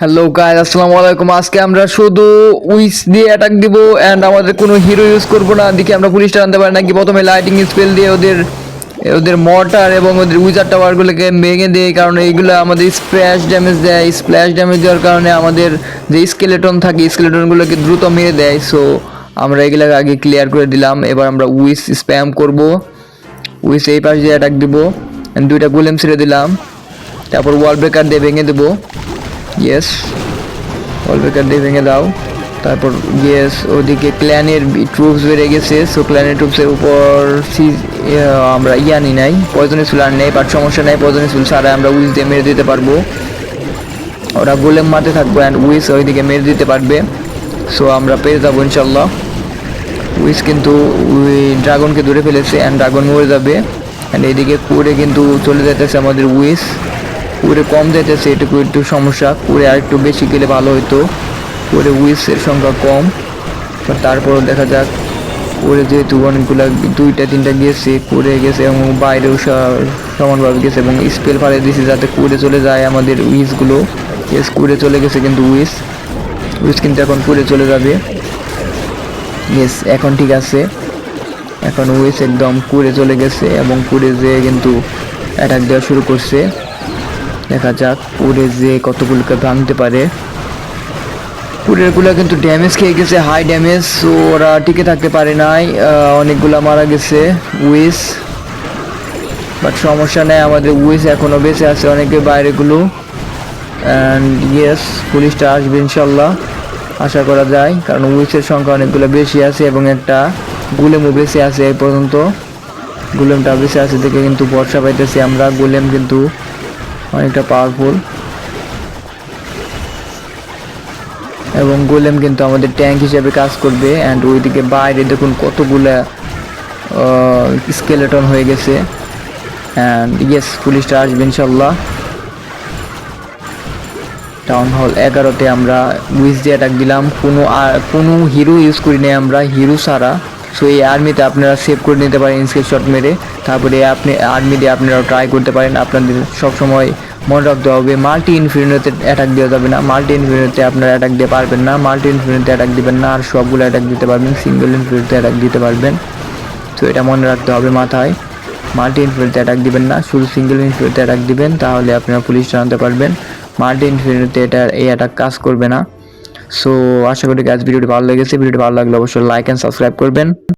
Hello guys আসসালামু আলাইকুম। আজকে আমরা শুধু উইস দিয়ে অ্যাটাক দিব এন্ড আমাদের কোনো হিরো ইউজ করব না। দেখি আমরা পুলিশটা আনতে পারি নাকি? প্রথমে লাইটিং স্পেল দিয়ে ওদের ওদের মর্টার এবং ওদের উইজার টাওয়ারগুলোকে ভেঙে দেয় কারণ এইগুলো আমাদের স্প্ল্যাশ ড্যামেজ দেয়। স্প্ল্যাশ ড্যামেজ দেওয়ার কারণে আমাদের যে স্কেলেটন থাকে স্কেলেটনগুলোকে দ্রুত মেরে দেয়। সো আমরা এগুলোকে আগে ক্লিয়ার করে দিলাম। এবার আমরা উইস স্প্যাম করব। উইস এই পাশ দিয়ে অ্যাটাক দিব। দুইটা গোলেম ছেড়ে দিলাম। তারপর ওয়াল ব্রেকার দিয়ে ভেঙে দেবো। ইয়েস ওয়াল ব্রেকার দিয়ে ভেঙে দাও। তারপর ইয়েস ওদিকে ক্ল্যানের ট্রুপস বেড়ে গেছে। সো ক্ল্যানের ট্রুপসের উপর আমরা ইয়া নি নাই। পয়জনে চুল আর নেই বাট সমস্যা নেই পয়জনে চুল ছাড়া আমরা উইস দিয়ে মেরে দিতে পারব। ওরা গোলেম মারতে থাকব অ্যান্ড উইস ওইদিকে মেরে দিতে পারবে। সো আমরা পেয়ে যাব ইনশাল্লাহ উইস কিন্তু ওই ড্রাগনকে ধরে ফেলেছে অ্যান্ড ড্রাগন মরে যাবে। অ্যান্ড এদিকে কুড়ে কিন্তু চলে যেতেছে আমাদের উইস কুড়ে কম যেতেছে এটুকু একটু সমস্যা। কুড়ে আর একটু বেশি গেলে ভালো হতো কুড়ে উইসের সংখ্যা কম। But তারপরও দেখা যাক। কুড়ে যেহেতু অনেকগুলো দুইটা, তিনটা গেছে কুড়ে গেছে এবং বাইরেও সমানভাবে গেছে এবং স্পেল ফারে দিয়েছে যাতে কুড়ে চলে যায় আমাদের উইসগুলো ইয়েস কুড়ে চলে গেছে কিন্তু উইস উইস কিন্তু এখন কুড়ে চলে যাবে। ইয়েস এখন ঠিক আছে। এখন উইস একদম কুড়ে চলে গেছে এবং কুড়ে যে কিন্তু অ্যাটাক দেওয়া শুরু করছে। দেখা যাক কুড়ে যে কতগুলোকে ভাঙতে পারে। কুড়েরগুলো কিন্তু ড্যামেজ খেয়ে গেছে হাই ড্যামেজ ওরা টিকে থাকতে পারে নাই। অনেকগুলা মারা গেছে, উইস। বাট সমস্যা নেই, আমাদের উইস এখনও বেঁচে আছে অনেকের বাইরেগুলো। অ্যান্ড ইয়েস পুলিশটা আসবে ইনশাল্লাহ, আশা করা যায়। কারণ উইসের সংখ্যা অনেকগুলো বেশি আছে এবং একটা গুলেমও বেশি আছে এই পর্যন্ত। গুলেমটা বেশি আছে দেখে কিন্তু বর্ষা পাইতেছি আমরা। গুলেম কিন্তু অনেকটা পাওয়ারফুল এবং গোলেম কিন্তু আমাদের ট্যাঙ্ক হিসেবে কাজ করবে। অ্যান্ড ওইদিকে বাইরে দেখুন কতগুলা স্কেলেটন হয়ে গেছে। অ্যান্ড ইয়েস পুলিশটা আসবে ইনশাল্লাহ। টাউন হল এগারোতে আমরা উইস দিয়ে অ্যাটাক দিলাম। কোনো কোনো হিরো ইউজ করি নাই আমরা হিরো ছাড়া। সো এই আর্মিতে আপনারা সেভ করে নিতে পারেন স্ক্রিনশট মেরে। তারপরে আপনি আর্মি দিয়ে আপনারা ট্রাই করতে পারেন। আপনাদের সবসময় মনে রাখতে হবে মাল্টি ইনফিনিটিতে অ্যাটাক দেওয়া যাবে না। মাল্টি ইনফিনিটিতে আপনারা অ্যাটাক দিতে পারবেন না। মাল্টি ইনফিনিটিতে অ্যাটাক দিবেন না। আর সবগুলো অ্যাটাক দিতে পারবেন। সিঙ্গেল ইনফিনিটিতে অ্যাটাক দিতে পারবেন। তো এটা মনে রাখতে হবে মাথায়। মাল্টি ইনফিনিটিতে অ্যাটাক দিবেন না। শুধু সিঙ্গেল ইনফিনিটিতে অ্যাটাক দিবেন। তাহলে আপনারা পুলিশ জানাতে পারবেন। মাল্টি ইনফিনিটিতে এটা এই অ্যাটাক কাজ করবে না। সো আশা করি আজ ভিডিওটি ভালো লেগেছে। ভিডিওটি ভালো লাগলে অবশ্যই লাইক অ্যান্ড সাবস্ক্রাইব করবেন।